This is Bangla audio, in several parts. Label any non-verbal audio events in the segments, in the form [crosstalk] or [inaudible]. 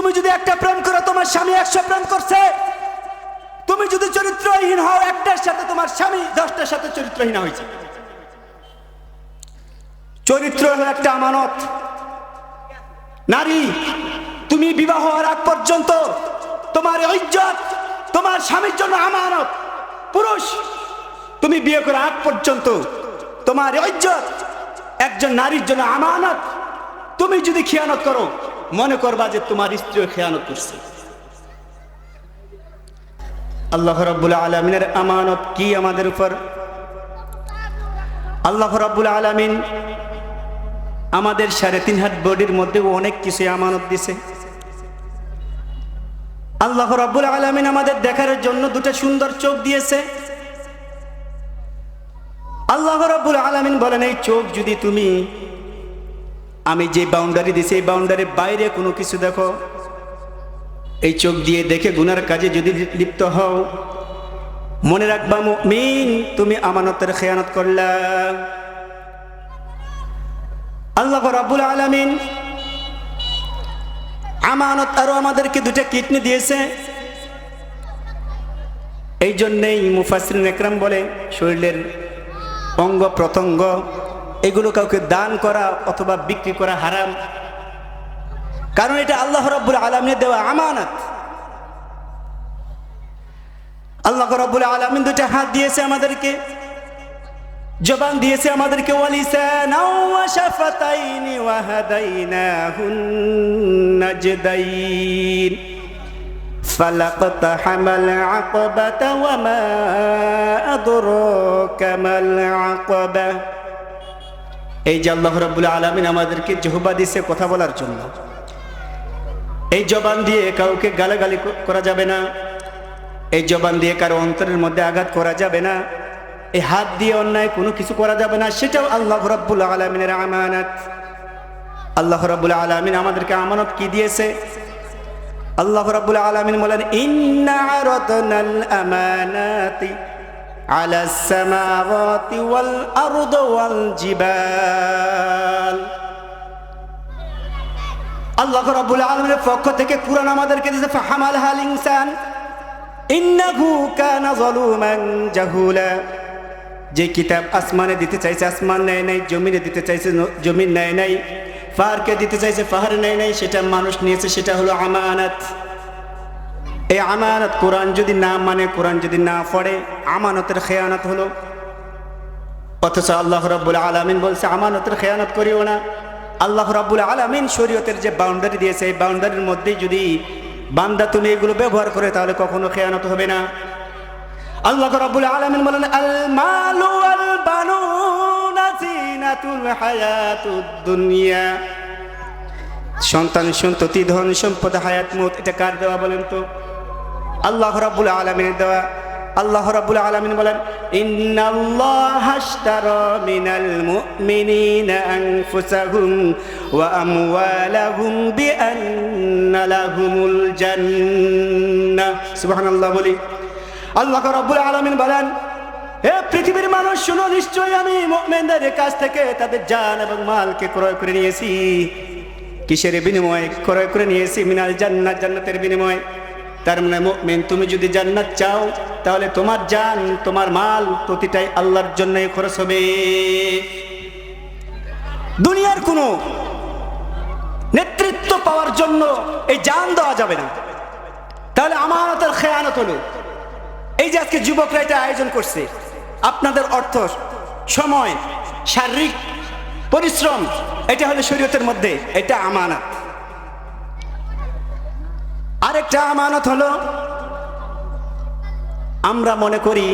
তুমি যদি একটা প্রেম করো, তোমার স্বামী একশো প্রেম করছে। তুমি যদি চরিত্রহীন হও, একটার সাথে তোমার স্বামী, দশটার সাথে চরিত্রহীন হয়েছে। চরিত্র হলো একটা আমানত। নারী, তুমি বিবাহ হওয়ার আগ পর্যন্ত তোমার ইজ্জত, তোমার স্বামীর জন্য আমানত। পুরুষ, তুমি বিয়ে করার আগ পর্যন্ত তোমার ইজ্জত, একজন নারীর জন্য আমানত। তুমি যদি খেয়ানত করো মনে করবা যে তোমার স্ত্রীও খেয়ানত করছে। আল্লাহ রাব্বুল আলমিনের আমানত কি আমাদের উপর? আল্লাহ রাব্বুল আলমিন আমাদের সাড়ে তিন হাত বডির মধ্যেও অনেক কিছু আমানত দিছে। আল্লাহ রাব্বুল আলমিন আমাদের দেখার জন্য দুটো সুন্দর চোখ দিয়েছে। আল্লাহ রাব্বুল আলমিন বলেন, এই চোখ যদি তুমি আমি যে বাউন্ডারি দিছি, এই বাউন্ডারির বাইরে কোনো কিছু দেখো। এই চোখ দিয়ে দেখে গুনার কাজে যদি লিপ্ত হও, মনে রাখবা মিন তুমি আমানতের খেয়ানত করলা। আল্লাহ রাব্বুল আলামিন আমানত আরও আমাদেরকে দুটা কিডনি দিয়েছে। এই জন্যেই মুফাসরিন একরাম বলে, শরীরের অঙ্গ প্রত্যঙ্গ এগুলো কাউকে দান করা অথবা বিক্রি করা হারাম কারণ এটা আল্লাহ রব্বুল আলমিনের দেওয়া আমানত আল্লাহ রব্বুল আলমিন দুটা হাত দিয়েছে আমাদেরকে জবান দিয়েছে আমাদেরকে ওয়ালিসানাও ওয়া শাফাতাইনি ওয়া হাদাইনাহুন নাজদাইন فلقتحم العقبة وما أدراك ما العقبة এই যে আল্লাহ রাব্বুল আলামিন আমাদেরকে জহবা দিয়েছে কথা বলার জন্য। এই জবান দিয়ে কাউকে গালাগালি করা যাবে না। এই জবান দিয়ে কারও অন্তরের মধ্যে আঘাত করা যাবে না। এই হাত দিয়ে অন্যায় কোনো কিছু করা যাবে না। সেটাও আল্লাহ রব্বুল আলমিনের আমানত। আল্লাহ রব্বুল আলমিন আমাদেরকে আমানত কি দিয়েছে? আল্লাহ রব্বুল আলমিন বলেন, ইন্না আমানাতি على السماوات والأرض والجبال আল্লাহ রাব্বুল আলামিনের পক্ষ থেকে কুরআন আমাদেরকে দিয়েছে ফাহামাল হাল ইনসান ইন্নাহু কানা যালুমান জাহুলা যে কিতাব আসমানে দিতে চাইছে আসমান নেয় নাই জমিনে দিতে চাইছে ন- জমিন নেয় নাই ফাহারকে দিতে চাইছে ফাহার নেয় নাই সেটা মানুষ নিয়েছে সেটা হলো আমানত এই আমানত কোরআন যদি না মানে কোরআন যদি না পড়ে, আমানতের খেয়ানত হলো। অথচ আল্লাহ রাব্বুল আলামিন বলছে, আমানতের খেয়ানত করিও না। আল্লাহ রাব্বুল আলামিন শরীয়তের যে বাউন্ডারি দিয়েছে, এই বাউন্ডারির মধ্যেই যদি বান্দা তুমি এগুলো ব্যবহার করে, তাহলে কখনো খেয়ানত হবে না। আল্লাহ রাব্বুল আলামিন বলেন আল মালু ওয়াল বানুনা জিনাতুল হায়াতুদ দুনিয়া। সন্তান সন্ততি, ধন সম্পদ, হায়াত, মত, এটা কার দেওয়া বলেন তো? আল্লাহ রাব্বুল আলামিনের দেওয়া, আল্লাহ রাব্বুল আলামিন বলেন সুবহানাল্লাহ বলি। আল্লাহ রাব্বুল আলামিন বলেন, হে পৃথিবীর মানুষ, শুনো নিশ্চয়ই আমি মুমিনদের কাছ থেকে তাদের জান এবং মালকে ক্রয় করে নিয়েছি। কিসের বিনিময়ে ক্রয় করে নিয়েছি? মিনাল জান্নাত জান্নাতের বিনিময়ে। তার মানে মেন তুমি যদি জান্নাত চাও, তাহলে তোমার জান, তোমার মাল প্রতিটাই আল্লাহর জন্যই খরচ হবে। দুনিয়ার কোনো নেতৃত্ব পাওয়ার জন্য এই জান দেওয়া যাবে না। তাহলে আমানতের খেয়ানত হলো। এই যে আজকে যুবকরা এটা আয়োজন করছে, আপনাদের অর্থ, সময়, শারীরিক পরিশ্রম, এটা হলো শরীয়তের মধ্যে, এটা আমানত। আরেকটা আমানত হলো, আমরা মনে করি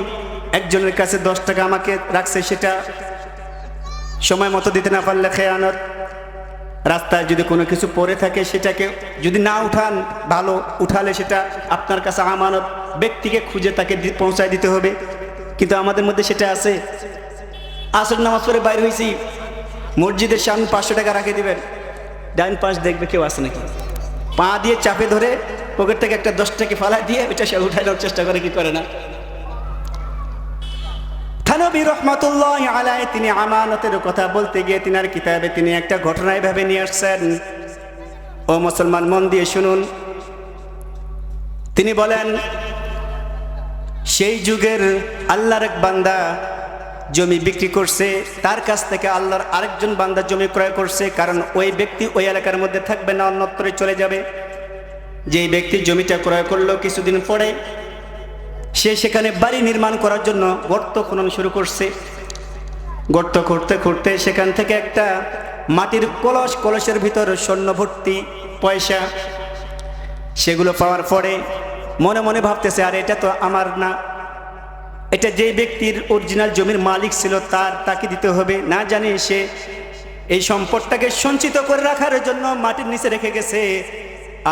একজনের কাছে দশ টাকা আমাকে রাখছে সেটা সময় মতো দিতে না পারলে খেয়ানত। রাস্তায় যদি কোনো কিছু পড়ে থাকে সেটাকে যদি না উঠান, ভালো উঠালে সেটা আপনার কাছে আমানত। ব্যক্তিকে খুঁজে তাকে পৌঁছায় দিতে হবে। কিন্তু আমাদের মধ্যে সেটা আছে। আসর নামাজ পরে বাইর হয়েছি মসজিদের সামনে পাঁচশো টাকা রাখে দিবেন। ডাইন পাশ দেখবে কেউ আসে নাকি? পা দিয়ে চাপে ধরে পকেট থেকে একটা দশ টাকা ফালা দিয়ে ওইটা সে উঠাই নেওয়ার চেষ্টা করে, কি করে না? থানবী রহমতুল্লাহ আলাই তিনি আমানতের কথা বলতে গিয়ে তিনার কিতাবে তিনি একটা ঘটনা এভাবে নিয়ে আসছেন। ও মুসলমান, মন দিয়ে শুনুন। তিনি বলেন, সেই যুগের আল্লাহর এক বান্দা জমি বিক্রি করছে, তার কাছ থেকে আল্লাহর আরেকজন বান্দা জমি ক্রয় করছে, কারণ ওই ব্যক্তি ওই এলাকার মধ্যে থাকবে না অন্যত্রে চলে যাবে। যেই ব্যক্তি জমিটা ক্রয় করল কিছুদিন পরে, সে সেখানে বাড়ি নির্মাণ করার জন্য গর্ত খনন শুরু করছে। গর্ত করতে করতে সেখান থেকে একটা মাটির কলস, কলসের ভিতর স্বর্ণ ভর্তি পয়সা, সেগুলো পাওয়ার পরে মনে মনে ভাবতেছে, আর, এটা তো আমার না। এটা যেই ব্যক্তির অরিজিনাল জমির মালিক ছিল, তার, তাকে দিতে হবে। না জানি সে এই সম্পদটাকে সঞ্চিত করে রাখার জন্য মাটির নিচে রেখে গেছে,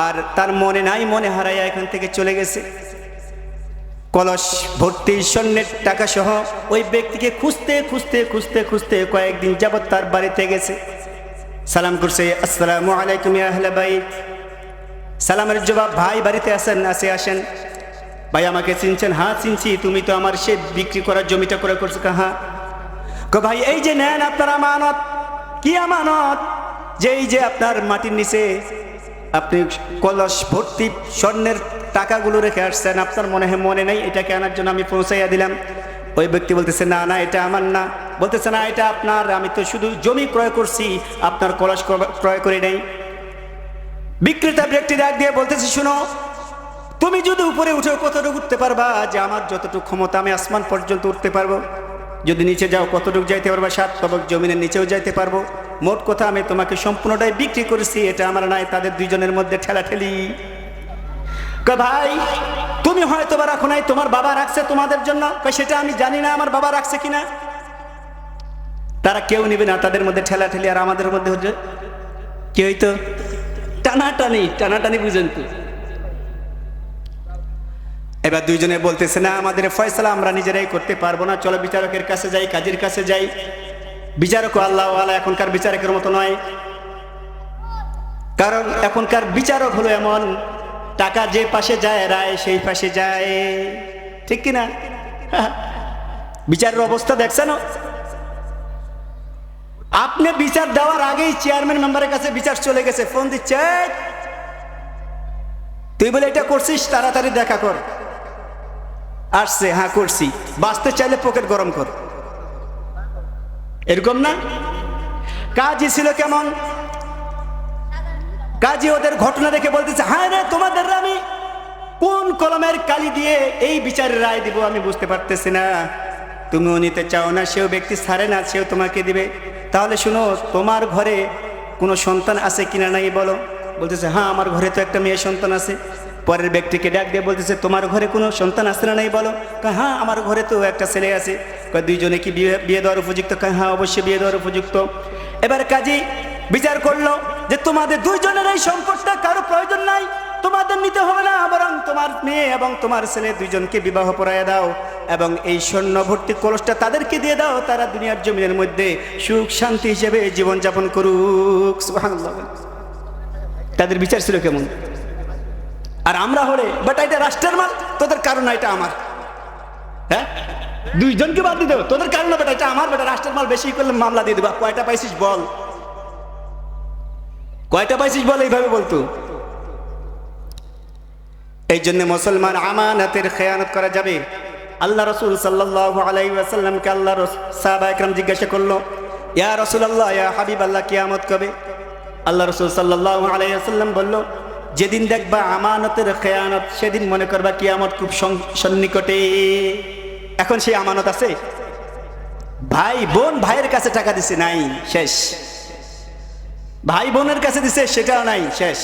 আর তার মনে নাই, মনে হারাইয়া এখান থেকে চলে গেছে। কলস ভর্তি স্বর্ণের টাকা সহ ওই ব্যক্তিকে খুঁজতে খুঁজতে খুঁজতে খুঁজতে কয়েকদিন যাবৎ তার বাড়িতে গেছে। সালাম করছে, আসসালামু আলাইকুম আহলে বাইত। সালামের জবাব, ভাই, বাড়িতে আসেন আসে আসেন। ভাই আমাকে চিনছেন? হ্যাঁ চিনছি। তুমি তো আমার সে বিক্রি করার জমিটা করে করছ। হ্যাঁ। ভাই, এই যে নেন আপনার আমানত। কি আমানত? যে এই যে আপনার মাটির নিচে আপনি কলস ভর্তি স্বর্ণের টাকাগুলো রেখে আসছেন, আপনার মনে হয় মনে নেই? এটাকে আনার জন্য আমি পৌঁছাইয়া দিলাম। ওই ব্যক্তি বলতেছে, না না, এটা আমার না। বলতেছে, না, এটা আপনার। আমি তো শুধু জমি ক্রয় করছি, আপনার কলস ক্রয় করে নেই। বিক্রেতা ব্যক্তি ডাক দিয়ে বলতেছে, শুনো তুমি যদি উপরে উঠে কতটুকু উঠতে পারবা যে আমার যতটুকু ক্ষমতা আমি আসমান পর্যন্ত উঠতে পারব? যদি নিচে যাও কতটুকু যাইতে পারবা? সাত তবক জমিনের নিচেও যাইতে পারব। মোট কথা আমি তোমাকে সম্পূর্ণটাই বিক্রি করেছি, এটা আমার নাই, তাদের দুইজনের মধ্যে ঠেলা ঠেলি কয়, ভাই, তুমি হয়তো বা রাখো নাই, তোমার বাবা রাখছে তোমাদের জন্য? সেটা আমি জানি না, আমার বাবা রাখছে কিনা? তারা কেউ নিবে না, তাদের মধ্যে ঠেলা ঠেলি আর আমাদের মধ্যে হচ্ছে, কি হইতো? টানাটানি টানাটানি বুঝেন তো। এবার দুইজনে বলতেছে, না, আমাদের ফয়সলা আমরা নিজেরাই করতে পারব না। চলো বিচারকের কাছে যাই, কাজীর কাছে যাই। বিচারক আল্লাহ আল্লাহ এখনকার বিচারকের মতো নয়। কারণ এখনকার বিচারক হলো এমন, টাকা যে পাশে যায়, রায় সেই পাশে যায়। ঠিক কিনা? [laughs] বিচারের অবস্থা দেখছেন? আপনি বিচার দেওয়ার আগেই চেয়ারম্যান মেম্বারের কাছে বিচার চলে গেছে, ফোন দিচ্ছে তুই বলে এটা করছিস, তাড়াতাড়ি দেখা কর। আসছে হ্যাঁ করছি। বাঁচতে চাইলে পকেট গরম কর। এরকম না? কাজই ছিল কেমন? কাজী ওদের ঘটনা দেখে বলতেছে হ্যাঁ রে, তোমাদের আমি কোন কলমের কালি দিয়ে এই বিচারের রায় দিব আমি বুঝতে পারতেছি না। তুমিও নিতে চাও না, সেও ব্যক্তি ছাড়ে না, সেও তোমাকে দিবে। তাহলে শুনো, তোমার ঘরে কোনো সন্তান আছে কিনা নাই বলো? বলতেছে হ্যাঁ আমার ঘরে তো একটা মেয়ে সন্তান আছে। পরের ব্যক্তিকে ডাক দিয়ে বলতেছে তোমার ঘরে কোনো সন্তান আছে না নাই? বলো। কয়, হ্যাঁ আমার ঘরে তো একটা ছেলে আছে। কয়, দুইজনে কি বিয়ে বিয়ে দেওয়ার উপযুক্ত? কয়, হ্যাঁ অবশ্যই বিয়ে দেওয়ার উপযুক্ত। এবার কাজী বিচার করল যে তোমাদের দুইজনের এই সম্পদটা কারও প্রয়োজন নাই। তোমাদের নিতে হবে না বরং তোমার মেয়ে এবং তোমার ছেলে দুইজনকে বিবাহ পড়াইয়া দাও এবং এই স্বর্ণ ভর্তি কলসটা তাদেরকে দিয়ে দাও। তারা দুনিয়ার জমিনের মধ্যে সুখ শান্তি হিসেবে জীবনযাপন করুক। তাদের বিচার ছিল কেমন? আর আমরা হলে বাট এটা রাষ্ট্রের মাল, তোদের কারণ এটা আমার। হ্যাঁ? দুইজনকে বাদ দিয়ে দেবো তোদের কারণ বেটা এটা আমার বেটা রাষ্ট্রের মাল, বেশি করলে মামলা দিয়ে দেবা। কয়টা পাইছিস বল? কয়টা পাইছিস বল, এইভাবে বলতো এই জন্য মুসলমান আমানাতের খেয়ানত করা যাবে। আল্লাহ রসুল সাল্লাহ আলাই আসাল্লামকে আল্লাহ সাহাবা একরাম জিজ্ঞাসা করল, ইয়া রসুল আল্লাহ ইয়া হাবিব আল্লাহ কিয়ামত কবে? আল্লাহ রসুল সাল্লাহ আলাই আসাল্লাম বলল যেদিন দেখবা আমানতের খেয়ানত, সেদিন মনে করবা কি কিয়ামত খুব সন্নিকটে। এখন সেই আমানত আছে? ভাই বোন ভাইয়ের কাছে টাকা দিছে, নাই, শেষ। ভাই বোনের কাছে দিছে, সেটাও নাই, শেষ।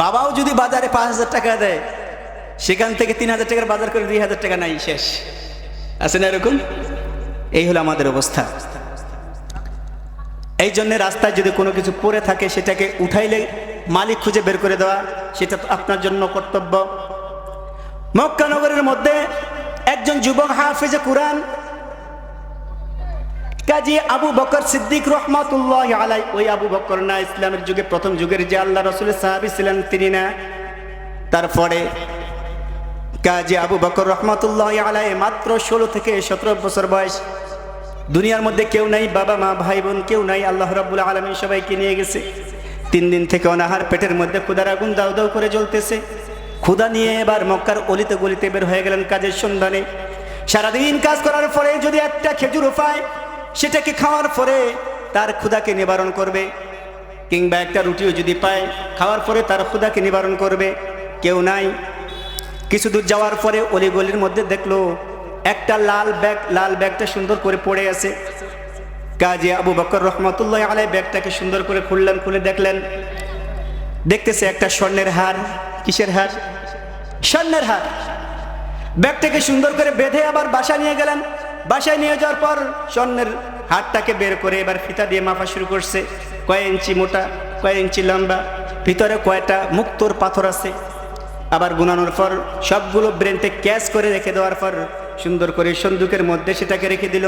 বাবাও যদি বাজারে পাঁচ হাজার টাকা দেয়, সেখান থেকে তিন হাজার টাকার বাজার করে দুই হাজার টাকা নাই, শেষ। আছে না এরকম? এই হলো আমাদের অবস্থা। এই জন্য রাস্তায় যদি কোনো কিছু পড়ে থাকে, সেটাকে উঠাইলে মালিক খুঁজে বের করে দেওয়া, সেটা আপনার জন্য কর্তব্য। মক্কানগরের মধ্যে একজন যুবক হাফেজে কোরআন, কাজী আবু বকর সিদ্দিক রহমাতুল্লাহ আলাই ওই আবু বকর না, ইসলামের যুগে, প্রথম যুগের যে আল্লাহ রসুলের সাহাবি ছিলেন তিনি না। তারপরে কাজী আবু বকর রহমাতুল্লাহ আলাই মাত্র ষোলো থেকে সতেরো বছর বয়স দুনিয়ার মধ্যে কেউ নাই, বাবা, মা, ভাই, বোন কেউ নাই, আল্লাহ রাব্বুল আলমী সবাইকে নিয়ে গেছে। তিন দিন থেকে অনাহার পেটের মধ্যে ক্ষুদার আগুন দাউ দাউ করে জ্বলতেছে। ক্ষুদা নিয়ে এবার মক্কার অলিতে গলিতে বের হয়ে গেলেন কাজের সন্ধানে। সারাদিন কাজ করার পরে যদি একটা খেজুর পায় সেটাকে খাওয়ার পরে তার ক্ষুদাকে নিবারণ করবে। কিংবা একটা রুটিও যদি পায়, খাওয়ার পরে তার ক্ষুদাকে নিবারণ করবে। কেউ নাই। কিছু দূর যাওয়ার পরে অলি গলির মধ্যে দেখল একটা লাল ব্যাগ, লাল ব্যাগটা সুন্দর করে পড়ে আছে। কাজী আবু বকর রহমতুল্লাহ আলাই ব্যাগটাকে সুন্দর করে খুললেন, খুলে দেখলেন। দেখতেছে একটা স্বর্ণের হার। কিসের হার? স্বর্ণের হার। ব্যাগটাকে সুন্দর করে বেঁধে আবার বাসা নিয়ে গেলেন। বাসায় নিয়ে যাওয়ার পর স্বর্ণের হারটাকে বের করে এবার ফিতা দিয়ে মাপা শুরু করছে। কয় ইঞ্চি মোটা, কয় ইঞ্চি লম্বা, ভিতরে কয়টা মুক্তোর পাথর আছে। আবার গুনানোর পর সবগুলো ব্রেনতে ক্যাশ করে রেখে দেওয়ার পর সুন্দর করে সন্দুকের মধ্যে সেটাকে রেখে দিল।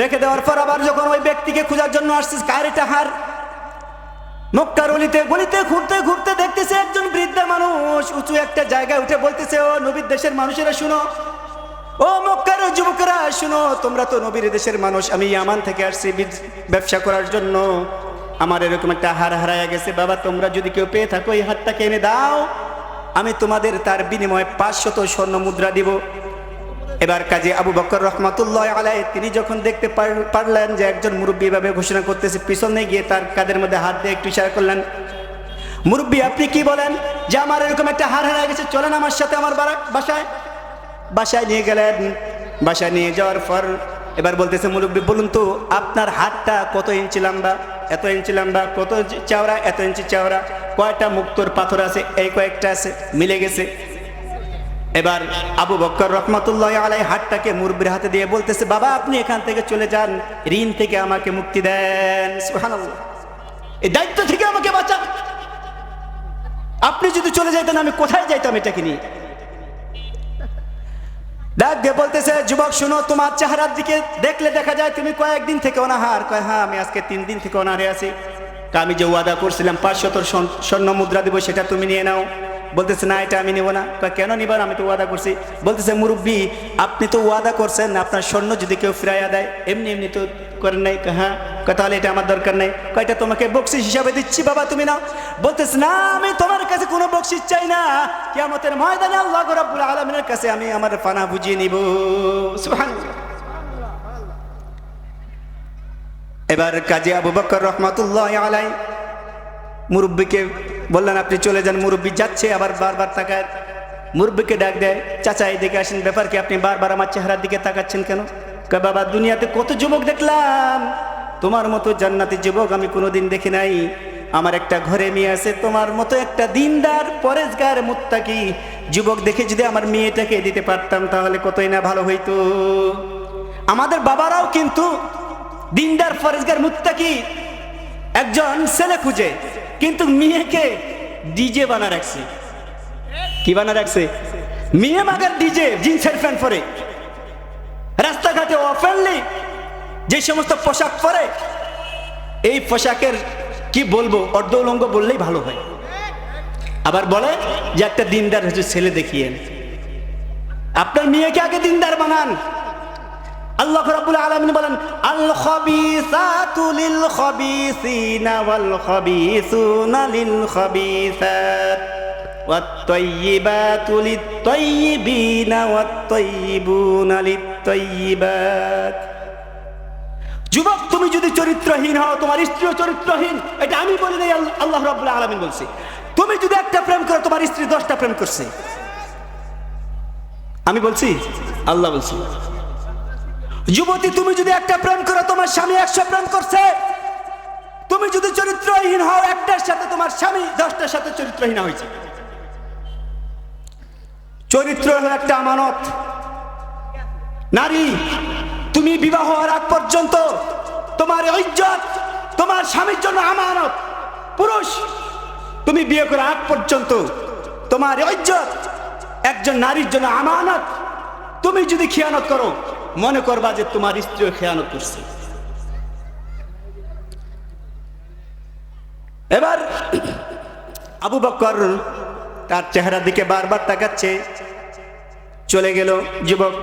রেখে দেওয়ার পর আবার যখন ওই ব্যক্তিকে খোঁজার জন্য আসছে কার হার মক্কার অলিতে, গলিতে ঘুরতে ঘুরতে দেখতেছে একজন বৃদ্ধা মানুষ, উঁচু একটা জায়গায় উঠে বলতেছে, ও নবীর দেশের মানুষেরা শুনো, ও মক্কার যুবকেরা শুনো, তোমরা তো নবীর দেশের মানুষ, আমি ইয়ামান থেকে আসছি ব্যবসা করার জন্য। আমার এরকম একটা হার হারায় গেছে, বাবা, তোমরা যদি কেউ পেয়ে থাকো, এই হারটাকে এনে দাও। আমি তোমাদের তার বিনিময়ে পাঁচশত স্বর্ণ মুদ্রা দিব। এবার কাজে আবু বকর রহমাতুল্লাহ আলাই তিনি যখন দেখতে পারলেন যে একজন মুরব্বী ভাবে ঘোষণা করতেছে, পিছনে গিয়ে তার কাদের মধ্যে হাত দিয়ে একটু ইশারা করলেন, মুরব্বী, আপনি কি বলেন যে আমার এরকম একটা হার হারা গেছে? চলেন আমার সাথে আমার বাসায়। বাসায় নিয়ে গেলেন। বাসায় নিয়ে যাওয়ার পর এবার বলতেছে, মুরব্বী, বলুন তো, আপনার হাতটা কত ইঞ্চি লম্বা? এত ইঞ্চি লম্বা? কত চওড়া? এত ইঞ্চি চওড়া? কয়টা মুক্তোর পাথর আছে? এই কয়েকটা আছে? মিলে গেছে। এবার আবু বক্কর রহমতুল্লাহ আলাই হাতটাকে মুরব্বির হাতে দিয়ে বলতেছে, বাবা, আপনি এখান থেকে চলে যান, ঋণ থেকে আমাকে মুক্তি দেন। এই দায়িত্ব থেকে আমাকে বাঁচান। আপনি যদি চলে যাইতেন, আমি কোথায় যাইতাম এটাকে নিয়ে? ডাক দিয়ে বলতেছে, যুবক, শুনো, তোমার চেহারার দিকে দেখলে দেখা যায় তুমি কয়েকদিন থেকে অনাহার। কয় হ্যাঁ আমি আজকে তিন দিন থেকে অনাহারে আছি। তা আমি যে ওয়াদা করছিলাম, পাঁচশত স্বর্ণ মুদ্রা দিব, সেটা তুমি নিয়ে নাও। বলতেছে, না, এটা আমি নেব না। কেন নিবার আমি তো ওয়াদা করছি। বলতেছে, মুরব্বী, আপনি তো ওয়াদা করছেন, আপনার স্বর্ণ যদি কেউ ফিরাইয়া দেয়, এমনি এমনি তো করেন নাই। হ্যাঁ। তাহলে এটা আমার দরকার নেই। কয়টা তোমাকে বকশিস হিসাবে দিচ্ছি, বাবা, তুমি নাও। বলতেছে, না, আমি তোমার কাছে কোনো বকশিস চাই না। কিয়ামতের ময়দানে আল্লাহ রাব্বুল আলামিনের কাছে আমি আমার ফানা বুঝিয়ে নিব। এবার কাজী আবু বকর রহমাতুল্লাহ আলাই মুরব্বীকে বললেন, আপনি চলে যান, মুরব্বী যাচ্ছে। আবার বারবার তাকায়, মুরব্বীকে ডাক দেয়, চাচা, এদিকে আসেন, ব্যাপার কি? আপনি বারবার আমার চেহারার দিকে তাকাচ্ছেন কেন? বাবা, দুনিয়াতে কত যুবক দেখলাম। তোমার মতো জান্নাতি যুবক আমি কোনোদিন দেখি নাই। আমার একটা ঘরে মেয়ে আছে, তোমার মতো একটা দিনদার পরেজগার মুত্তাকি যুবক দেখে যদি আমার মেয়েটাকে দিতে পারতাম, তাহলে কতই না ভালো হইতো। আমাদের বাবারাও কিন্তু দিনদার ফরেজগার মুত্তাকি একজন ছেলে খুঁজে। কিন্তু মেয়েকে ডিজে বানা রাখছে। কি বানা রাখছে? মেয়ে মাগার ডিজে জিন্সের প্যান্ট পরে। রাস্তাঘাটে অফেনলি যে সমস্ত পোশাক পরে, এই পোশাকের কি বলব অর্ধ উলঙ্গ বললেই ভালো হয়। আবার বলে যে একটা দিনদার হচ্ছে ছেলে দেখিয়েন আপনার মেয়েকে আগে দিনদার বানান। আল্লাহ রাব্বুল আলামিন বলেন, আল খাবিসাতু লিল খাবিসিনা ওয়াল খাবিসুনা লিল খাবিসাত ওয়াত তাইয়িবুনা লিত তাইয়িবাত যুবক, তুমি যদি চরিত্রহীন হও, তোমার স্ত্রীও চরিত্রহীন, এটা আমি বলি নাই আল্লাহ রাব্বুল আলামিন বলছে। তুমি যদি একটা প্রেম করো, তোমার স্ত্রী দশটা প্রেম করছে। আমি বলছি, আল্লাহ বলছি। যুবতী, তুমি যদি একটা প্রেম করো, তোমার স্বামী একশো প্রেম করছে। তুমি যদি চরিত্রহীন হও, একটার সাথে তোমার স্বামী, দশটার সাথে চরিত্রহীন হয়েছে। চরিত্র হলো একটা আমানত। নারী, তুমি বিবাহ হওয়ার আগ পর্যন্ত তোমার ইজ্জত, তোমার স্বামীর জন্য আমানত। পুরুষ, তুমি বিয়ে করার আগ পর্যন্ত তোমার ইজ্জত, একজন নারীর জন্য আমানত। তুমি যদি খেয়ানত করো মনে করবা যে তোমার স্ত্রীও খেয়ানত করছে। এবার আবু বক্কর তার চেহারার দিকে বারবার তাকাচ্ছে। চলে গেল যুবক।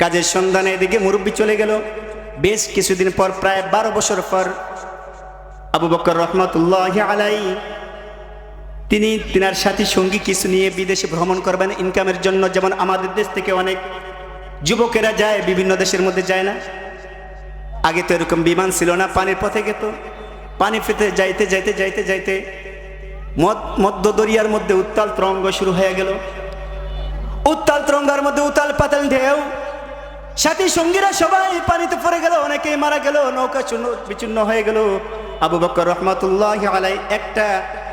কাজের সন্ধানে এদিকে মুরব্বী চলে গেল। বেশ কিছুদিন পর, প্রায় বারো বছর পর আবু বকর রহমতুল্লাহ আলাই তিনি, তিনার সাথী সঙ্গী কিছু নিয়ে বিদেশে ভ্রমণ করবেন, ইনকামের জন্য, যেমন আমাদের দেশ থেকে অনেক যুবকেরা যায়, বিভিন্ন দেশের মধ্যে যায় না। আগে তো এরকম বিমান ছিল না, পানির পথে গেত। পানি পেতে যাইতে যাইতে যাইতে যাইতে মধ্য দরিয়ার মধ্যে উত্তাল তরঙ্গ শুরু হয়ে গেল। উত্তাল তরঙ্গার মধ্যে উত্তাল পাতাল ঢেউ। সাথী সঙ্গীরা সবাই পানিতে পড়ে গেল, অনেকেই মারা গেল, নৌকা চূর্ণ, বিচূর্ণ হয়ে গেল। আবু বকর রহমতুল্লাহ আলাই একটা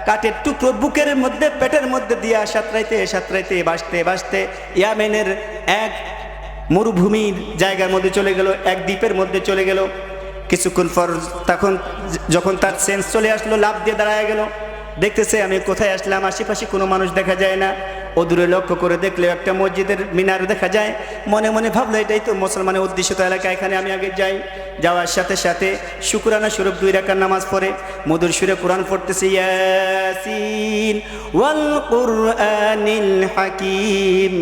কাঠের টুকরো বুকের মধ্যে, পেটের মধ্যে দিয়া সাঁতরাইতে সাঁতরাইতে বাসতে বাসতে ইয়ামেনের এক মরুভূমির জায়গার মধ্যে চলে গেল, এক দ্বীপের মধ্যে চলে গেল। কিছুক্ষণ পর তখন যখন তার সেন্স চলে আসলো লাভ দিয়ে দাঁড়ায় গেল। দেখতেছে, আমি কোথায় আসলাম? আশেপাশে কোনো মানুষ দেখা যায় না। ও দূরে লক্ষ্য করে দেখলে একটা মসজিদের মিনার দেখা যায় মনে মনে ভাবলো এটাই তো মুসলমানের উদ্দেশ্যিত এলাকা এখানে আমি আগে যাই যাওয়ার সাথে সাথে শুকুরানা স্বরূপ দুই রাকার নামাজ পড়ে মধুর সুরে কোরআন পড়তেছে ইয়াসিন ওয়াল কুরআনিল হাকিম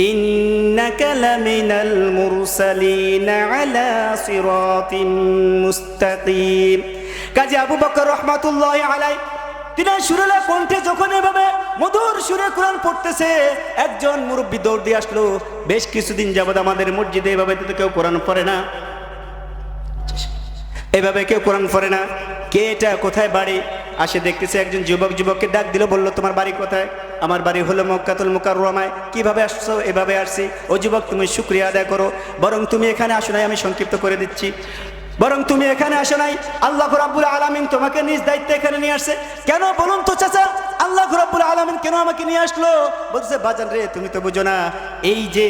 إنك لمن المرسلين على صراط مستقيم কাজী আবু বকর রহমাতুল্লাহ আলাই তিনি সুরেলা কণ্ঠে যখন এভাবে মধুর সুরে কোরআন পড়তেছে, একজন মুরব্বী দৌড় দিয়ে আসলো, বেশ কিছুদিন যাবত আমাদের মসজিদে এভাবে তো কেউ কোরআন পড়ে না। এভাবে কেউ কোরআন পড়ে না। কে এটা, কোথায় বাড়ি? আসে দেখতেছে একজন যুবক, যুবককে ডাক দিল, বলল, তোমার বাড়ি কোথায়? আমার বাড়ি হলো মক্কাতুল মুকাররমায়। কীভাবে আসছো? এভাবে আসছি। ও যুবক, তুমি শুক্রিয়া আদায় করো। বরং তুমি এখানে আসো নাই, আমি সংক্ষিপ্ত করে দিচ্ছি। বরং তুমি এখানে আসো নাই, আল্লাহ রাব্বুল আলামিন তোমাকে নিজ দায়িত্বে এখানে নিয়ে আসছে। কেন বলুন তো চাচা, আল্লাহ রাব্বুল আলামিন কেন আমাকে নিয়ে আসলো? বলছে বাজান রে, তুমি তো বুঝো না, এই যে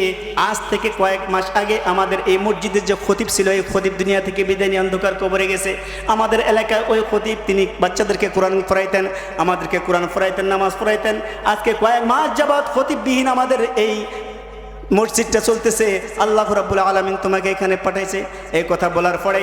আজ থেকে কয়েক মাস আগে আমাদের এই মসজিদের যে খতিব ছিল, এই খতিব দুনিয়া থেকে বিদায় অন্ধকার কবরে গেছে। আমাদের এলাকায় ওই খতিব, তিনি বাচ্চাদেরকে কোরআন ফরাইতেন আমাদেরকে কোরআন পড়াইতেন, নামাজ পড়াইতেন। আজকে কয়েক মাস যাবৎ খতিববিহীন আমাদের এই মসজিদটা চলতেছে। আল্লাহ রাবুল আলমিন তোমাকে এখানে পাঠাইছে। এই কথা বলার পরে